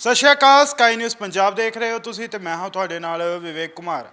ਸਤਿ ਸ਼੍ਰੀ ਅਕਾਲ ਸਕਾਈ ਨਿਊਜ਼ ਪੰਜਾਬ ਦੇਖ ਰਹੇ ਹੋ ਤੁਸੀਂ ਤੇ ਮੈਂ ਹਾਂ ਤੁਹਾਡੇ ਨਾਲ ਵਿਵੇਕ ਕੁਮਾਰ।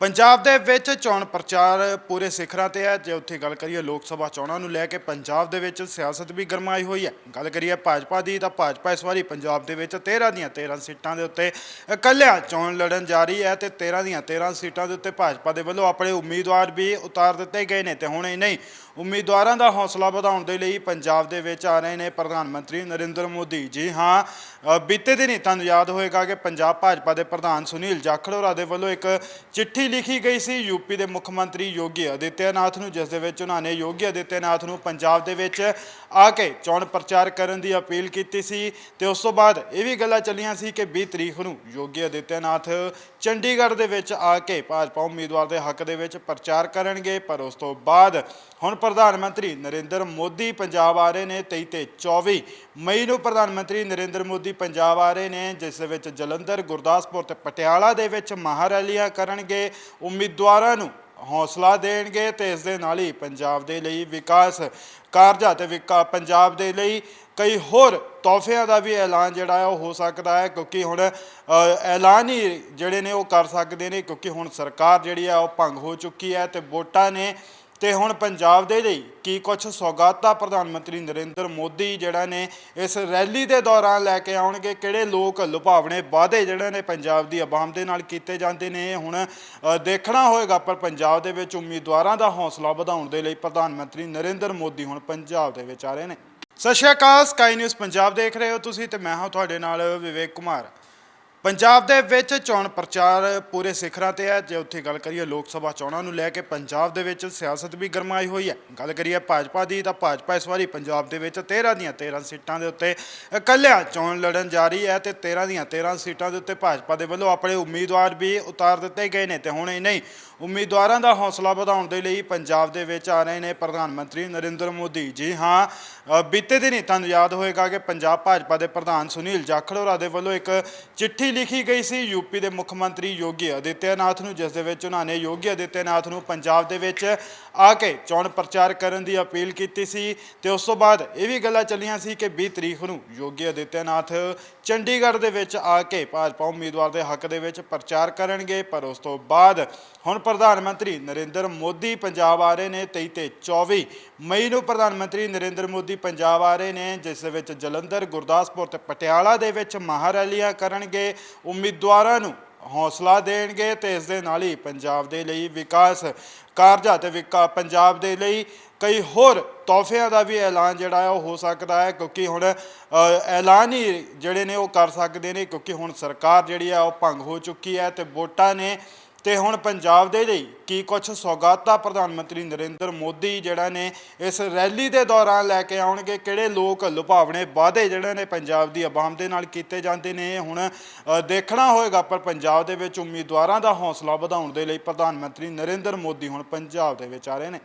ਪੰਜਾਬ ਦੇ ਵਿੱਚ ਚੋਣ ਪ੍ਰਚਾਰ ਪੂਰੇ ਸਿਖਰਾਂ ਤੇ ਹੈ। ਜੇ ਉੱਥੇ ਗੱਲ ਕਰੀਏ ਲੋਕ ਸਭਾ ਚੋਣਾਂ ਨੂੰ ਲੈ ਕੇ ਪੰਜਾਬ ਦੇ ਵਿੱਚ ਸਿਆਸਤ ਵੀ ਗਰਮਾਈ ਹੋਈ ਹੈ। ਗੱਲ ਕਰੀਏ ਭਾਜਪਾ ਦੀ ਤਾਂ ਭਾਜਪਾ ਇਸ ਵਾਰੀ ਪੰਜਾਬ ਦੇ ਵਿੱਚ 13 ਦੀਆਂ 13 ਸੀਟਾਂ ਦੇ ਉੱਤੇ ਇਕੱਲਿਆਂ ਚੋਣ ਲੜਨ ਜਾ ਰਹੀ ਹੈ ਤੇ 13 ਦੀਆਂ 13 ਸੀਟਾਂ ਦੇ ਉੱਤੇ ਭਾਜਪਾ ਦੇ ਵੱਲੋਂ ਆਪਣੇ ਉਮੀਦਵਾਰ ਵੀ ਉਤਾਰ ਦਿੱਤੇ ਗਏ ਨੇ ਤੇ ਹੁਣ ਇਹ ਨਹੀਂ, ਉਮੀਦਵਾਰਾਂ ਦਾ ਹੌਸਲਾ ਵਧਾਉਣ ਦੇ ਲਈ ਪੰਜਾਬ ਦੇ ਵਿੱਚ ਆ ਰਹੇ ਨੇ ਪ੍ਰਧਾਨ ਮੰਤਰੀ ਨਰਿੰਦਰ ਮੋਦੀ। ਜੀ ਹਾਂ ਬੀਤੇ ਦਿਨ ਹੀ ਤੁਹਾਨੂੰ ਯਾਦ ਹੋਏਗਾ ਕਿ ਪੰਜਾਬ ਭਾਜਪਾ ਦੇ ਪ੍ਰਧਾਨ ਸੁਨੀਲ ਜਾਖੜ ਹੋਰਾਂ ਦੇ ਵੱਲੋਂ ਇੱਕ ਚਿੱਠੀ ਲਿਖੀ ਗਈ ਸੀ। ਯੂਪੀ ਦੇ ਮੁੱਖ ਮੰਤਰੀ ਯੋਗੀ ਆਦਿੱਤਿਆਨਾਥ ਨੂੰ, ਜਿਸ ਦੇ ਵਿੱਚ ਉਹਨਾਂ ਨੇ ਯੋਗੀ ਆਦਿੱਤਿਆਨਾਥ ਨੂੰ ਪੰਜਾਬ ਦੇ ਵਿੱਚ ਆ ਕੇ ਚੋਣ ਪ੍ਰਚਾਰ ਕਰਨ ਦੀ ਅਪੀਲ ਕੀਤੀ ਸੀ। ਤੇ ਉਸ ਤੋਂ ਬਾਅਦ ਇਹ ਵੀ ਗੱਲਾਂ ਚੱਲੀਆਂ ਸੀ ਕਿ 20 ਤਰੀਕ ਨੂੰ ਯੋਗੀ ਆਦਿੱਤਿਆਨਾਥ ਚੰਡੀਗੜ੍ਹ ਦੇ ਵਿੱਚ ਆ ਕੇ ਭਾਜਪਾ ਉਮੀਦਵਾਰ ਦੇ ਹੱਕ ਦੇ ਵਿੱਚ ਪ੍ਰਚਾਰ ਕਰਨਗੇ। ਪਰ ਉਸ ਤੋਂ ਬਾਅਦ ਹੁਣ ਪ੍ਰਧਾਨ ਮੰਤਰੀ ਨਰਿੰਦਰ ਮੋਦੀ ਪੰਜਾਬ ਆ ਰਹੇ ਨੇ। 23 ਤੇ 24 ਮਈ ਨੂੰ ਪ੍ਰਧਾਨ ਮੰਤਰੀ ਨਰਿੰਦਰ ਮੋਦੀ ਪੰਜਾਬ ਆ ਰਹੇ ਨੇ, ਜਿਸ ਦੇ ਵਿੱਚ ਜਲੰਧਰ, ਗੁਰਦਾਸਪੁਰ ਤੇ ਪਟਿਆਲਾ ਦੇ ਵਿੱਚ ਮਹਾਰੈਲੀਆਂ ਕਰਨਗੇ। ਉਮੀਦਵਾਰਾਂ ਨੂੰ ਹੌਸਲਾ ਦੇਣਗੇ ਤੇ ਇਸ ਦੇ ਨਾਲ ਹੀ ਪੰਜਾਬ ਦੇ ਲਈ ਵਿਕਾਸ ਕਾਰਜਾਂ ਤੇ ਵਿਕਾ, ਪੰਜਾਬ ਦੇ ਲਈ ਕਈ ਹੋਰ ਤੋਹਫਿਆਂ ਦਾ ਵੀ ਐਲਾਨ ਜਿਹੜਾ ਹੈ ਉਹ ਹੋ ਸਕਦਾ ਹੈ, ਕਿਉਂਕਿ ਹੁਣ ਐਲਾਨ ਹੀ ਜਿਹੜੇ ਨੇ ਉਹ ਕਰ ਸਕਦੇ ਨੇ, ਕਿਉਂਕਿ ਹੁਣ ਸਰਕਾਰ ਜਿਹੜੀ ਹੈ ਉਹ ਭੰਗ ਹੋ ਚੁੱਕੀ ਹੈ ਤੇ ਵੋਟਾਂ ਨੇ ਤੇ ਹੁਣ ਪੰਜਾਬ ਦੇ ਲਈ ਕੀ ਕੁਝ ਸੌਗਾਤਾਂ ਪ੍ਰਧਾਨ ਮੰਤਰੀ ਨਰਿੰਦਰ ਮੋਦੀ ਜਿਹੜਾ ਨੇ ਇਸ ਰੈਲੀ ਦੇ ਦੌਰਾਨ ਲੈ ਕੇ ਆਉਣਗੇ, ਕਿਹੜੇ ਲੋਕ ਲੁਭਾਵਣੇ ਵਾਅਦੇ ਜਿਹੜੇ ਨੇ ਪੰਜਾਬ ਦੀ ਆਵਾਮ ਦੇ ਨਾਲ ਕੀਤੇ ਜਾਂਦੇ ਨੇ ਹੁਣ ਦੇਖਣਾ ਹੋਏਗਾ, ਪਰ ਪੰਜਾਬ ਦੇ ਵਿੱਚ ਉਮੀਦਵਾਰਾਂ ਦਾ ਹੌਸਲਾ ਵਧਾਉਣ ਦੇ ਲਈ ਪ੍ਰਧਾਨ ਮੰਤਰੀ ਨਰਿੰਦਰ ਮੋਦੀ ਹੁਣ ਪੰਜਾਬ ਦੇ ਵਿੱਚ ਆ ਰਹੇ ਨੇ। ਸਤਿ ਸ਼੍ਰੀ ਅਕਾਲ, ਸਕਾਈ ਨਿਊਜ਼ ਪੰਜਾਬ ਦੇਖ ਰਹੇ ਹੋ ਤੁਸੀਂ ਤੇ ਮੈਂ ਹਾਂ ਤੁਹਾਡੇ ਨਾਲ ਵਿਵੇਕ ਕੁਮਾਰ। ਪੰਜਾਬ ਦੇ ਵਿੱਚ ਚੋਣ ਪ੍ਰਚਾਰ ਪੂਰੇ ਸਿਖਰਾਂ ਤੇ ਹੈ। ਜੇ ਉੱਥੇ ਗੱਲ ਕਰੀਏ ਲੋਕ ਸਭਾ ਚੋਣਾਂ ਨੂੰ ਲੈ ਕੇ ਪੰਜਾਬ ਦੇ ਵਿੱਚ ਸਿਆਸਤ ਵੀ ਗਰਮਾਈ ਹੋਈ ਹੈ। ਗੱਲ ਕਰੀਏ ਭਾਜਪਾ ਦੀ ਤਾਂ ਭਾਜਪਾ ਇਸ ਵਾਰੀ ਪੰਜਾਬ ਦੇ ਵਿੱਚ 13 ਦੀਆਂ 13 ਸੀਟਾਂ ਦੇ ਉੱਤੇ ਇਕੱਲਿਆਂ ਚੋਣ ਲੜਨ ਜਾ ਰਹੀ ਹੈ ਤੇ 13 ਦੀਆਂ 13 ਸੀਟਾਂ ਦੇ ਉੱਤੇ ਭਾਜਪਾ ਦੇ ਵੱਲੋਂ ਆਪਣੇ ਉਮੀਦਵਾਰ ਵੀ ਉਤਾਰ ਦਿੱਤੇ ਗਏ ਨੇ ਤੇ ਹੁਣ ਇਹ ਨਹੀਂ, ਉਮੀਦਵਾਰਾਂ ਦਾ ਹੌਸਲਾ ਵਧਾਉਣ ਦੇ ਲਈ ਪੰਜਾਬ ਦੇ ਵਿੱਚ ਆ ਰਹੇ ਨੇ ਪ੍ਰਧਾਨ ਮੰਤਰੀ ਨਰਿੰਦਰ ਮੋਦੀ। ਜੀ ਹਾਂ ਬੀਤੇ ਦਿਨ ਤੁਹਾਨੂੰ ਯਾਦ ਹੋਏਗਾ ਕਿ ਪੰਜਾਬ ਭਾਜਪਾ ਦੇ ਪ੍ਰਧਾਨ ਸੁਨੀਲ ਜਾਖੜ ਹੋਰਾਂ ਦੇ ਵੱਲੋਂ ਇੱਕ ਚਿੱਠੀ ਲਿਖੀ ਗਈ ਸੀ। ਯੂਪੀ ਦੇ ਮੁੱਖ ਮੰਤਰੀ ਯੋਗੀ ਆਦਿੱਤਿਆਨਾਥ ਨੂੰ, ਜਿਸ ਦੇ ਵਿੱਚ ਉਹਨਾਂ ਨੇ ਯੋਗੀ ਆਦਿੱਤਿਆਨਾਥ ਨੂੰ ਪੰਜਾਬ ਦੇ ਵਿੱਚ ਆ ਕੇ ਚੋਣ ਪ੍ਰਚਾਰ ਕਰਨ ਦੀ ਅਪੀਲ ਕੀਤੀ ਸੀ। ਤੇ ਉਸ ਤੋਂ ਬਾਅਦ ਇਹ ਵੀ ਗੱਲਾਂ ਚੱਲੀਆਂ ਸੀ ਕਿ 20 ਤਰੀਕ ਨੂੰ ਯੋਗੀ ਆਦਿੱਤਿਆਨਾਥ ਚੰਡੀਗੜ੍ਹ ਦੇ ਵਿੱਚ ਆ ਕੇ ਭਾਜਪਾ ਉਮੀਦਵਾਰ ਦੇ ਹੱਕ ਦੇ ਵਿੱਚ ਪ੍ਰਚਾਰ ਕਰਨਗੇ। ਪਰ ਉਸ ਤੋਂ ਬਾਅਦ ਹੁਣ ਪ੍ਰਧਾਨ ਮੰਤਰੀ ਨਰਿੰਦਰ ਮੋਦੀ ਪੰਜਾਬ ਆ ਰਹੇ ਨੇ। 23 ਤੇ 24 ਮਈ ਨੂੰ ਪ੍ਰਧਾਨ ਮੰਤਰੀ ਨਰਿੰਦਰ ਮੋਦੀ ਪੰਜਾਬ ਆ ਰਹੇ ਨੇ, ਜਿਸ ਦੇ ਵਿੱਚ ਜਲੰਧਰ, ਗੁਰਦਾਸਪੁਰ ਤੇ ਪਟਿਆਲਾ ਦੇ ਵਿੱਚ ਮਹਾਰੈਲੀਆਂ ਕਰਨਗੇ। ਉਮੀਦਵਾਰਾਂ ਨੂੰ ਹੌਸਲਾ ਦੇਣਗੇ ਤੇ ਇਸ ਦੇ ਨਾਲ ਹੀ ਪੰਜਾਬ ਦੇ ਲਈ ਵਿਕਾਸ ਕਾਰਜਾਂ ਤੇ ਵਿਕਾ ਪੰਜਾਬ ਦੇ ਲਈ ਕਈ ਹੋਰ ਤੋਹਫਿਆਂ ਦਾ ਵੀ ਐਲਾਨ ਜਿਹੜਾ ਹੈ ਉਹ ਹੋ ਸਕਦਾ ਹੈ ਕਿਉਂਕਿ ਹੁਣ ਅ, ਐਲਾਨ ਹੀ ਜਿਹੜੇ ਨੇ ਉਹ ਕਰ ਸਕਦੇ ਨੇ ਕਿਉਂਕਿ ਹੁਣ ਸਰਕਾਰ ਜਿਹੜੀ ਹੈ ਉਹ ਭੰਗ ਹੋ ਚੁੱਕੀ ਹੈ ਤੇ ਵੋਟਾਂ ਨੇ ਤੇ ਹੁਣ ਪੰਜਾਬ ਦੇ ਲਈ ਕੀ ਕੁਝ ਸੌਗਾਤਾਂ ਪ੍ਰਧਾਨ ਮੰਤਰੀ ਨਰਿੰਦਰ ਮੋਦੀ ਜਿਹੜਾ ਨੇ ਇਸ ਰੈਲੀ ਦੇ ਦੌਰਾਨ ਲੈ ਕੇ ਆਉਣਗੇ, ਕਿਹੜੇ ਲੋਕ ਲੁਭਾਵਣੇ ਵਾਅਦੇ ਜਿਹੜੇ ਨੇ ਪੰਜਾਬ ਦੀ ਆਵਾਮ ਦੇ ਨਾਲ ਕੀਤੇ ਜਾਂਦੇ ਨੇ ਹੁਣ ਦੇਖਣਾ ਹੋਏਗਾ, ਪਰ ਪੰਜਾਬ ਦੇ ਵਿੱਚ ਉਮੀਦਵਾਰਾਂ ਦਾ ਹੌਸਲਾ ਵਧਾਉਣ ਦੇ ਲਈ ਪ੍ਰਧਾਨ ਮੰਤਰੀ ਨਰਿੰਦਰ ਮੋਦੀ ਹੁਣ ਪੰਜਾਬ ਦੇ ਵਿੱਚ ਆ ਰਹੇ ਨੇ।